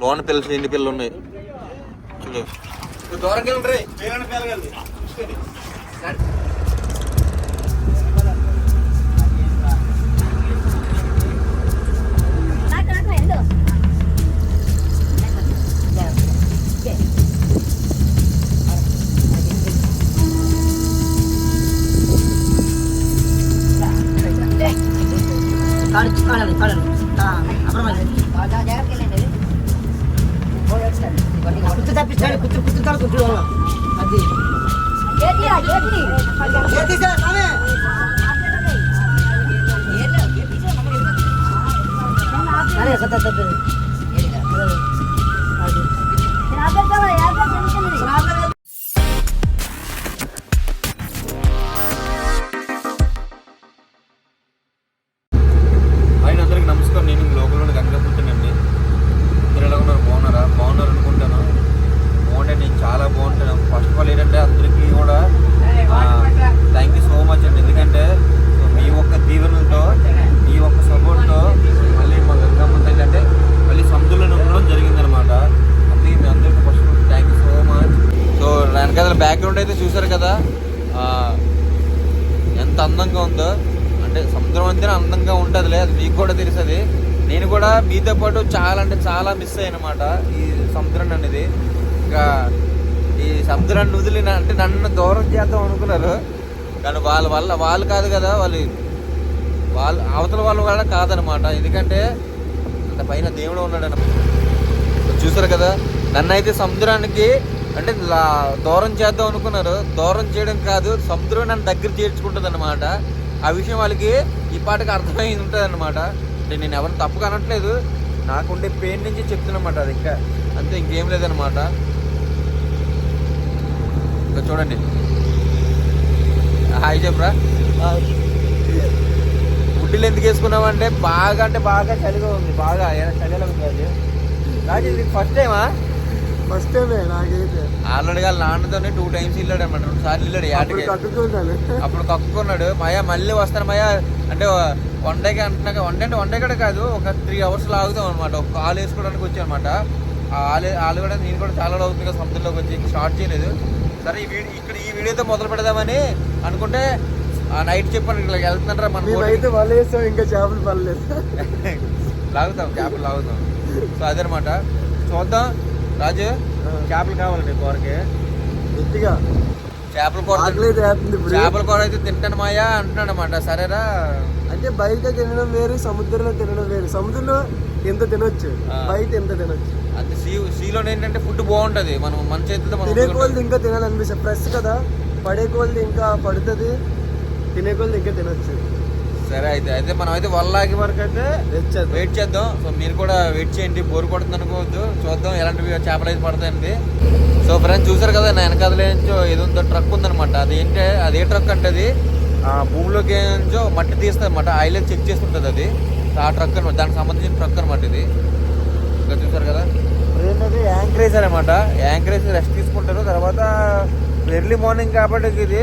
లోన పిల్లలు ఎన్ని పిల్లలు ఉన్నాయి? కాడు కాడాలి కాడాలి అప్పుడు ಕುತ್ತದ ಪಿಸ್ತಾಳೆ ಕುತ್ತು ಕುತ್ತುತ್ತಾಳೆ ಕುಟ್ಟು ಅದೇ ಕೇಳ್ತೀರ ನಾವೇ ಅರೆ ಸತ್ತ కూడా తెలుస్తుంది నేను కూడా మీతో పాటు చాలా అంటే చాలా మిస్ అయ్యానమాట ఈ సముద్రం అనేది. ఇంకా ఈ సముద్రాన్ని వదిలిన అంటే నన్ను దూరం చేద్దాం అనుకున్నారు. కానీ వాళ్ళ వల్ల వాళ్ళు కాదు కదా వాళ్ళు. వాళ్ళు అవతల వాళ్ళు కూడా కాదనమాట. ఎందుకంటే అంత పైన దేవుడు ఉన్నాడనమాట చూసారు కదా? నన్ను అయితే సముద్రానికి అంటే దూరం చేద్దాం అనుకున్నారు. దూరం చేయడం కాదు సముద్రం నన్ను దగ్గర చేర్చుకుంటుంది అనమాట ఆ విషయం వాళ్ళకి ఈ పాటకి అర్థమైంది ఉంటుంది అనమాట అంటే నేను ఎవరిని తప్పుగా అనట్లేదు. నాకుండే పెయిన్ నుంచి చెప్తున్నమాట అది ఇంకా. అంతే ఇంకేం లేదనమాట ఇంకా చూడండి. హాయ్ చెప్పరా? గుడ్డీలు ఎందుకు వేసుకున్నావు అంటే బాగా అంటే బాగా చలిగా ఉంది. బాగా. చలిగా ఉంది అది? రాజు ఇది ఫస్ట్ టైమా ఫస్ట్ టైమే నాకైతే. ఆల్రెడీ నాన్నతోనే టూ టైమ్స్ వెళ్ళాడు అనమాట రెండు సార్లు వెళ్ళాడు అప్పుడు యాటికి అప్పుడు కక్కున్నాడు మయ మళ్ళీ వస్తాను మయ అంటే వన్ డేకి అంటున్నాక వన్ డే అంటే వన్ డే కూడా కాదు ఒక త్రీ అవర్స్ లాగుతాం అనమాట ఒక కాలు వేసుకోవడానికి వచ్చాం అనమాట ఆ ఆలు ఆలు కూడా నేను కూడా చాలా అవుతుంది కదా సముద్రంలోకి వచ్చి స్టార్ట్ చేయలేదు. సరే ఈ వీడియో ఇక్కడ ఈ వీడియోతో మొదలు పెడదామని అనుకుంటే ఆ నైట్ చెప్పాను ఇట్లా వెళ్తున్నారా మన boat కి. మేమైతే వల వేస్తాం ఇంకా చేపలు పర్లేదు లాగుతాం చేపలు లాగుతాం. సో అదనమాట. చూద్దాం. రాజు చేపలు కావాలి నీకు కూరకి. గట్టిగా. చేపల కూర చేపల కూర అయితే తింటాను మాయా అంటున్నాడు అనమాట సరేరా? అంటే బయట తినడం వేరు సముద్రంలో తినడం వేరు. సముద్రంలో ఎంత తినొచ్చు. బయట ఎంత తినొచ్చు? అంటే సీ సీలో ఏంటంటే ఫుడ్ బాగుంటది. మనం మన మనం తినే. కోళ్ళది ఇంకా తినాలనిపిస్తుంది. ఫ్రెష్ కదా. పడే కోళ్ళది ఇంకా పడుతుంది. తినే కోళ్ళది ఇంకా తినొచ్చు. సరే అయితే అయితే మనం అయితే వల్లాగి వరకు అయితే వెయిట్ చేద్దాం. సో మీరు కూడా వెయిట్ చేయండి. బోర్ కొడుతుంది అనుకోవద్దు. చూద్దాం ఎలాంటివి చేపలు అయితే పడతాయండి. సో ఫ్రెండ్స్ చూసారు కదా నా వెనకాల నుంచో ఏదో ఉందో ట్రక్ ఉందన్నమాట. అది ఏంటే అది ఏ ట్రక్ అంటే అది. ఆ, భూమిలోకి నుంచో మట్టి తీస్తుంది అనమాట ఆయిల్ చెక్ చేస్తుంటుంది అది. ఆ ట్రక్ అనమాట దానికి సంబంధించిన ట్రక్ అనమాట ఇది. ఇంకా చూసారు కదా? ఏంటంటే యాంకరేజ్ అనమాట యాంకరేజ్ రెస్ట్ తీసుకుంటారు. తర్వాత ఎర్లీ మార్నింగ్ కాబట్టి ఇది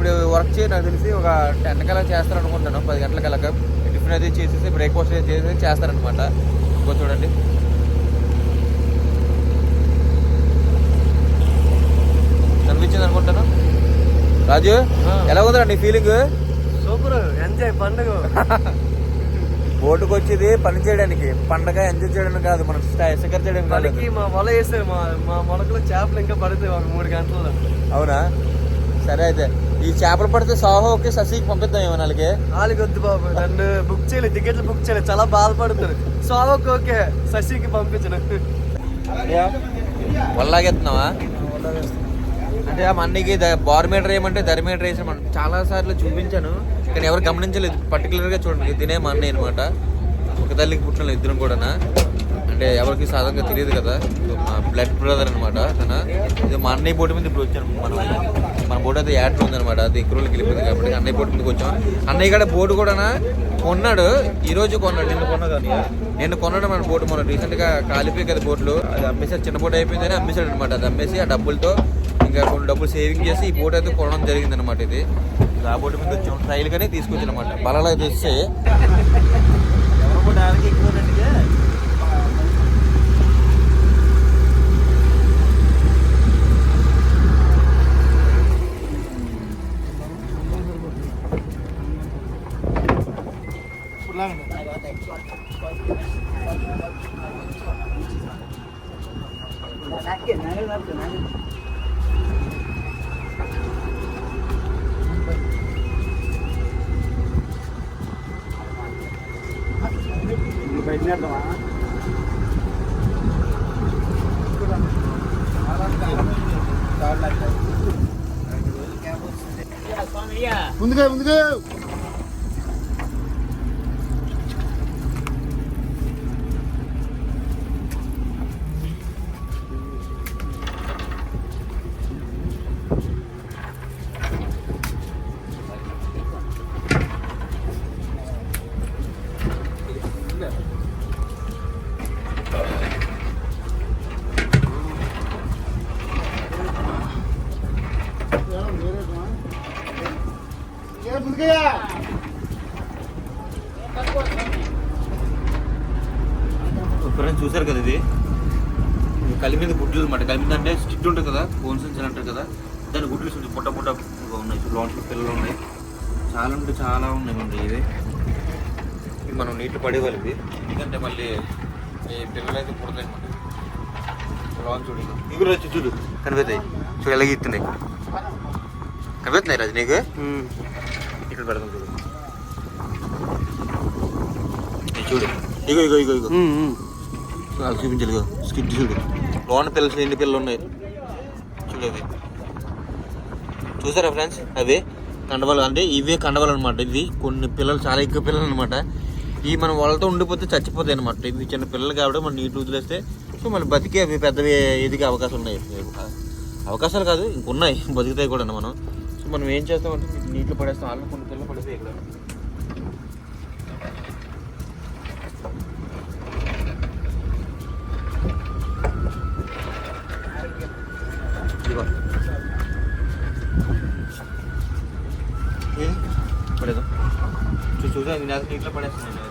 ఇప్పుడు వర్క్ చేయ నాకు తెలిసి ఒక టెన్ కల్లా చేస్తారు అనుకుంటాను పది గంటలకల్లా టిఫిన్ అది చేసేసి బ్రేక్ఫాస్ట్ అది చేసేసి చేస్తారనమాట ఇంకో చూడండి. కనిపించింది అనుకుంటాను. రాజు. ఎలా ఉందిరా నీ ఫీలింగ్ సూపర్. ఎంజాయ్ పండుగ. బోటుకు వచ్చేది పని చేయడానికి. పండగ ఎంజాయ్ చేయడానికి కాదు మనం షికర్ చేయడానికి మనకి మా వల వేస్తే మా మా మొలకలో చేపలు ఇంకా పడతాయి ఒక మూడు గంటల్లో. అవునా? సరే అయితే. ఈ చేపలు పడితే సాహోకి శశికి పంపిద్దాం ఏమో నాలుగే. వాళ్ళకి వద్దు బాబు. నన్ను బుక్ చేయలేదు టికెట్లు బుక్ చేయలేదు చాలా బాధపడుతున్నారు. సో ఓకే శశికి పంపించను. వల్లాగెత్తున్నావా? అంటే ఆ మన్నీకి బార్ మీటర్ వేయమంటే దరి మీటర్ వేసామని చాలా సార్లు చూపించాను కానీ ఎవరు గమనించలేదు. పర్టికులర్గా చూడండి తినే మా అన్నయ్య అనమాట ఒక తల్లికి పుట్టిన ఇద్దరం కూడా అంటే ఎవరికి సాధారణంగా తెలియదు కదా. మా బ్లడ్ బ్రదర్ అనమాట తన ఇది మా అన్నయ్య బోటు మీద ఇప్పుడు వచ్చాను మనం మన బోట్ అయితే యాడ్ ఉందన్నమాట అది కురువులకి వెళ్ళిపోయింది కాబట్టి అన్నయ్య బోటు మీదకి వచ్చాం. అన్నయ్య కూడా బోటు కూడా కొన్నాడు. ఈ రోజు కొన్నాడు. నిన్ను కొన్నాడు అని నేను కొన్నాడు మన బోటు మొన్న రీసెంట్గా కాలిపోయి కదా బోట్లు. అది అమ్మేసి చిన్న బోట్ అయిపోయిందని అమ్మేశాడు అనమాట అది అమ్మేసి ఆ డబ్బులతో ఇంకా కొన్ని డబ్బులు సేవింగ్ చేసి ఈ బోట్ అయితే కొనడం జరిగింది అనమాట ఇది. ఆ బోట్ మీద వచ్చాం. ట్రైల్ గానే తీసుకొచ్చాను అనమాట బలలో తెస్తే ఎవరు కూడా ఎక్కువ ముందుగా ముందుగా ముందుగా కదా ఇది. కలి మీద గుడ్లు అనమాట కలి మీద అంటే స్టిట్ ఉంటుంది కదా కోన్సన్స్ అని అంటారు కదా. దాని గుడ్లు చూసి పుట్ట పుట్ట ఉన్నాయి. లోన్స్లో పిల్లలు ఉన్నాయి. చాలా అంటే చాలా ఉన్నాయి మన ఇవి ఇది మనం నీటిలో పడేవాలి ఇది. ఎందుకంటే మళ్ళీ ఈ పిల్లలు అయితే పుడతాయి అనమాట లోన్ చూడు ఇగో. ఇవి వచ్చి చూడు కనిపిస్తాయి చూడు ఎలాగ ఇస్తున్నాయి కనిపిస్తున్నాయి రాజు నీకు? ఇక్కడ పెడతాం చూడు. ఇగో ఇగో ఇగో ఇగో. అది చూపించాలి ఇగో చూడు. లోన పిల్లలు ఎన్ని పిల్లలు ఉన్నాయి. చూడు అవి. చూసారా ఫ్రెండ్స్ అవి కండవాలు అంటే ఇవే కండవాలు అనమాట ఇవి కొన్ని పిల్లలు చాలా ఎక్కువ పిల్లలు అనమాట ఈ మనం వాళ్ళతో ఉండిపోతే చచ్చిపోతాయి అనమాట ఇవి చిన్న పిల్లలు కాబట్టి మనం నీటి వదిలేస్తే సో మళ్ళీ బతికి అవి పెద్దవి ఎదిగే అవకాశం ఉన్నాయి. అవకాశాలు కాదు ఇంకున్నాయి బతుకుతాయి కూడా మనం. సో మనం ఏం చేస్తామంటే నీటిలో పడేస్తాం. వాళ్ళు కొన్ని పిల్లలు పడిపోయి ఇక్కడ ఇదిగో ఏది? పడేద్దాం చూ చూసా నాకు నీటిలో పడేస్తాను నేను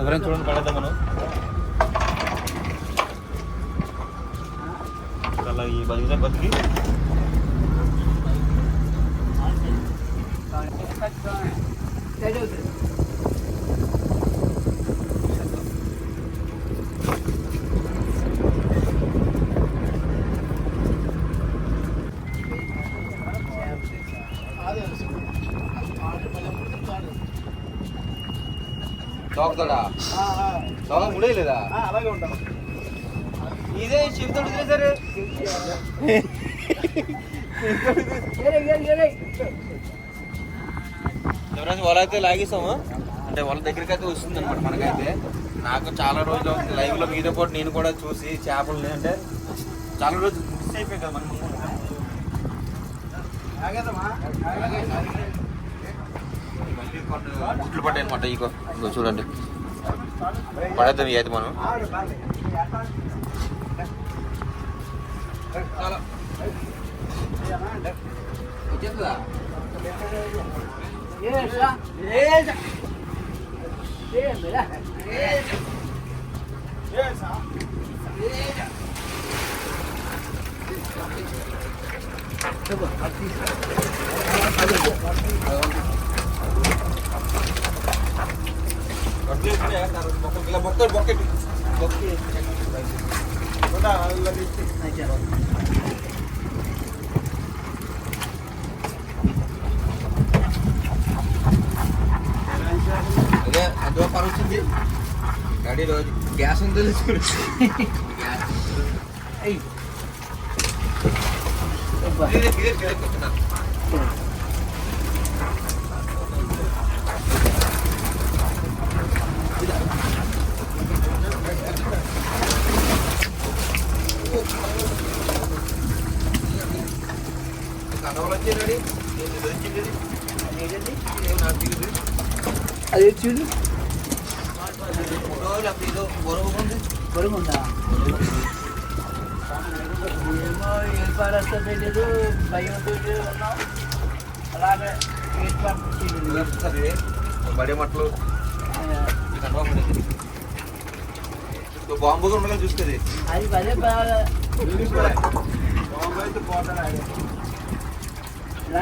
ఎవరైనా చూడండి పడేద్దాం మనం అలా ఈ బతికితే తోకతాడా తోక ముడేయలేదా? అలాగే ఇదే చెబుతాడు సరే. ఎవరైనా వాళ్ళ అయితే లాగేసాము? అంటే వాళ్ళ దగ్గరికి అయితే వస్తుంది అనమాట మనకైతే. నాకు చాలా రోజులు అవుతుంది. లైవ్లో మీతో పాటు నేను కూడా చూసి చేపలు అంటే చాలా రోజులు మిస్ అయిపోయాయి కదా మనం గుట్లు పడ్డాయి అనమాట ఇగో ఇగో చూడండి. పడేద్దాం ఈ అయితే మనం చాలా ಗಾಡಿ ಗ್ಯಾಸ್ ಅಂತಲೇ ಗ್ಯಾಸ್ అది చూడు. గొడవ ఉంది ఏమో ఏర్పాటు వస్తే తెలియదు భయంతో ఉన్నాం అలాగే ఏర్పాటు బడి మట్టలు ఈ కనవ పడేది. ఇంకో బాంబు కూడా ఉండగా చూస్తుంది అది పదే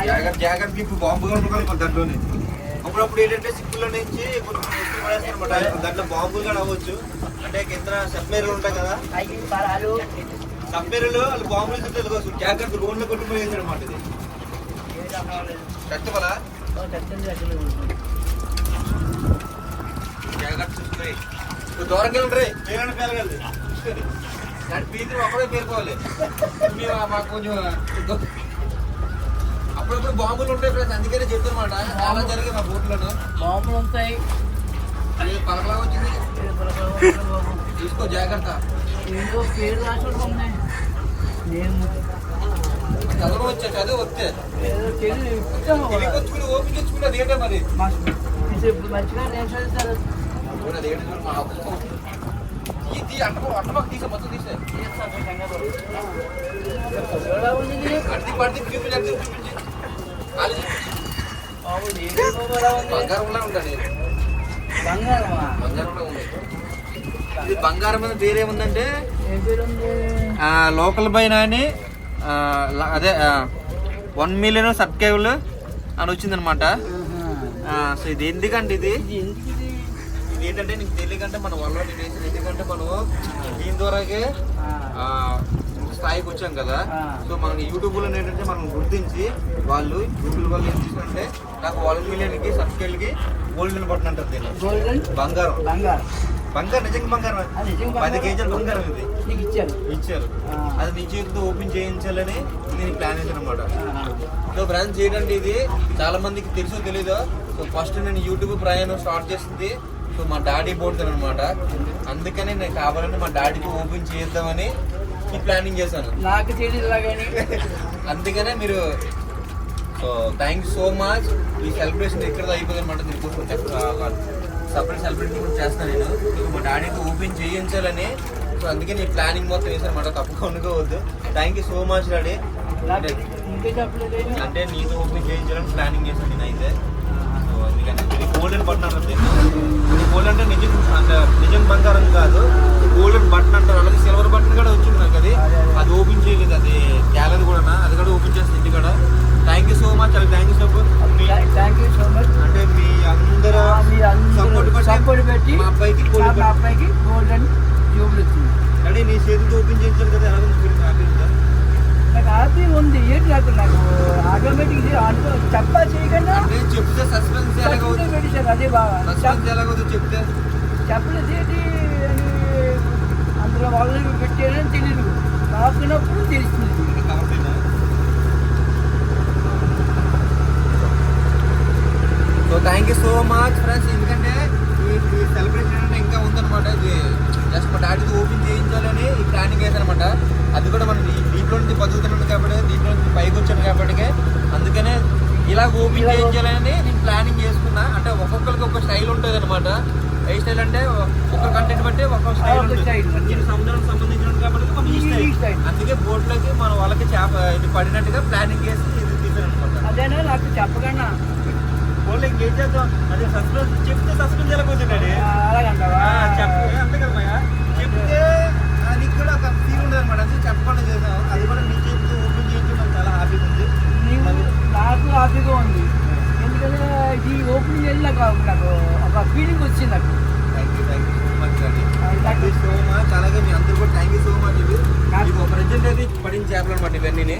జాగ్రత్త జాగ్రత్త ఇప్పుడు బాంబు కనుకోవాలి ఉండగా దాంట్లోనే. అప్పుడప్పుడు ఏంటంటే సిక్కుల నుంచి ఇప్పుడు దాంట్లో బాంబులు కూడా అవ్వచ్చు. అంటే ఇతర సబ్మెరీలు ఉంటాయి కదా. ఐదు సబ్మెరీలు వాళ్ళు బాంబులు చుట్టూ కోసం జాగ్రత్త రోడ్లో కొట్టుకుపోయేసాడు అన్నమాట ఇది. ఏ రకాలు జాగ్రత్త చూసుకుని దూరంగా ఉంటాయి పేరంటే పేరగలదు దాని పీతులు అప్పుడే పేరుకోవాలి. మేము మాకు కొంచెం అప్పుడప్పుడు బాంబులు ఉంటాయి ఫ్రెండ్స్ అందుకనే చెప్తున్నమాట. చాలా జరిగాయి మా బోట్లను మామూలు ఉంటాయి. అది పలకలా వచ్చింది. ఏ పలకలు ఉంటాయి బాబు. తీసుకో జాగ్రత్త. ఏదో పేరు రాసి ఉన్నాయి నేను చదువు వచ్చా? చదువు వస్తే. ఏదో తెలియదు ఇస్తాము కూడా. వచ్చుకుని ఓపిక తెచ్చుకుని అది ఏంటో మరి? మాకు ఇది ఇప్పుడు మంచిగా నేను చదువుతారు ఇప్పుడు అది బంగారంలా ఉంటాడు బంగారంలో ఉంది. ఇది బంగారం మీద పేరేముందంటే పేరు ఉంది లోకల్ పైన అని అదే వన్ మిలియన్ సబ్స్క్రైబర్లు అని వచ్చిందనమాట. అనమాట సో ఇది ఎందుకంటే ఇది? ఏంటంటే నీకు తెలియకంటే మన వల్ల ఎందుకంటే మనం దీని ద్వారాగే స్థాయికి వచ్చాం కదా. సో మన యూట్యూబ్లో ఏంటంటే మనం గుర్తించి వాళ్ళు యూట్యూబ్ వాళ్ళు ఏం చేశారంటే నాకు వన్ మిలియన్కి సబ్స్క్రైబ్కి గోల్డెన్ బటన్ అంటారు దీన్ని గోల్డెన్ బంగారం. బంగారం బంగారం? నిజంగా బంగారం. పది. కేజీల బంగారం ఇది. ఇచ్చారు. ఇచ్చారు. అది నీ చేతితో ఓపెన్ చేయించాలని నేను ప్లాన్ చేశాను అనమాట. సో బ్రాంచ్ ఏంటంటే ఇది చాలా మందికి తెలుసో తెలీదో సో ఫస్ట్ నేను యూట్యూబ్ ప్రయాణం స్టార్ట్ చేసింది. సో మా డాడీ బోర్డు అనమాట అందుకని నేను కావాలని మా డాడీకి ఓపెన్ చేద్దామని ఈ ప్లానింగ్ చేశాను. నాకు తెలియదు కానీ అందుకనే మీరు సో థ్యాంక్ సో మచ్ ఈ సెలబ్రేషన్ ఎక్కడ అయిపోయింది అనమాట దీనికోసం సపరేట్ సెలబ్రేషన్ కూడా చేస్తాను నేను. మా డాడీకి ఓపెన్ చేయించాలని. సో అందుకే నీ ప్లానింగ్ మొత్తం వేసాను అనమాట తప్పకుండా అనుకోవద్దు thank you so much daddy అంటే నీతో ఓపెన్ చేయించాలని ప్లానింగ్ చేశాను నేను అయితే సో అందుకని గోల్డెన్ అంటారు దీన్ని గోల్డ్ అంటే నిజం అంటే నిజం బంగారం కాదు. గోల్డెన్ బటన్ అంటారు. అలాగే సిల్వర్ బటన్ కూడా వచ్చింది నాకు అది. అది ఓపెన్ చేయలేదు. అది గ్యాలరీ కూడా అది కూడా ఓపెన్ చేస్తుంది ఇంటి కూడా. థ్యాంక్ యూ సో మచ్ అది thank you so much thank you so much అంటే మీ అందరూ సపోర్ట్ పెట్టి మా అబ్బాయికి మా అబ్బాయికి గోల్డెన్ జూబులు వచ్చింది. అంటే నీ చేతితో ఓపెన్ చేయించారు కదా ఎలా ఉంది? హ్యాపీ ఉందా? నాకు హ్యాపీ ఉంది. ఏంటి నాకు? నాకు ఆటోమేటిక్ చెప్పా చేయకుండా చెప్తే సస్పెన్స్ పెట్టారు అదే బాగా. సస్పెన్స్ ఎలాగవుతుంది చెప్తే? చెప్పలేదు. ఏంటి? అందులో వాళ్ళు పెట్టారని తెలియదు కవర్ పైన so thank you so much friends ఎందుకంటే ఈ సెలబ్రేషన్ అంటే ఇంకా ఉందన్నమాట. ఇది జస్ట్ మా డాడీతో ఓపెన్ చేయించాలని ఈ ప్లానింగ్ వేసానమాట అది కూడా మనం దీంట్లో నుంచి బతుకుతున్నాను కాబట్టి దీంట్లో నుంచి పైకి వచ్చాను కాబట్టి అందుకనే ఇలా ఓపెన్ చేయించాలని నేను ప్లానింగ్ చేసుకున్నా. అంటే ఒక్కొక్కరికి ఒక స్టైల్ ఉంటుంది అనమాట ఏ స్టైల్ అంటే ఒక్కొక్క కంటెంట్ బట్టి ఒక్కొక్క స్టైల్ ఒక్కొక్క ఉంటుంది style. ఇది సముద్రానికి సంబంధించినది కాబట్టి మనం ఈ ఈ style. style. అందుకే బోట్లోకి మన వాళ్ళకి చేప ఇది పడినట్టుగా ప్లానింగ్ చేసి ఇది తీసాను అనమాట అదేనా? నాకు చెప్పకుండా వాళ్ళు ఇంకేం చేద్దాం. అది సస్పెన్స్ చెప్తే సస్పెన్స్ కూర్చున్నాడు అలాగంటావా? చెప్పు. అంతే కదా? చెప్తే నీకు కూడా ఒక ఫీల్ ఉండదు అనమాట అది చెప్పకుండా చేసాం అది కూడా నీ చెప్తే ఓపెన్ చేయించి నాకు చాలా హ్యాపీగా ఉంది. నాకు హ్యాపీగా ఉంది. ఎందుకంటే ఇది ఓపెనింగ్ చేసి నాకు నాకు ఒక ఫీలింగ్ వచ్చింది నాకు. థ్యాంక్ యూ సో మచ్ అలాగే మీ అందరూ కూడా థ్యాంక్ యూ సో మచ్ ఒక ప్రజెంట్ అయితే పడిన చేపలు అనమాట ఇవన్నీ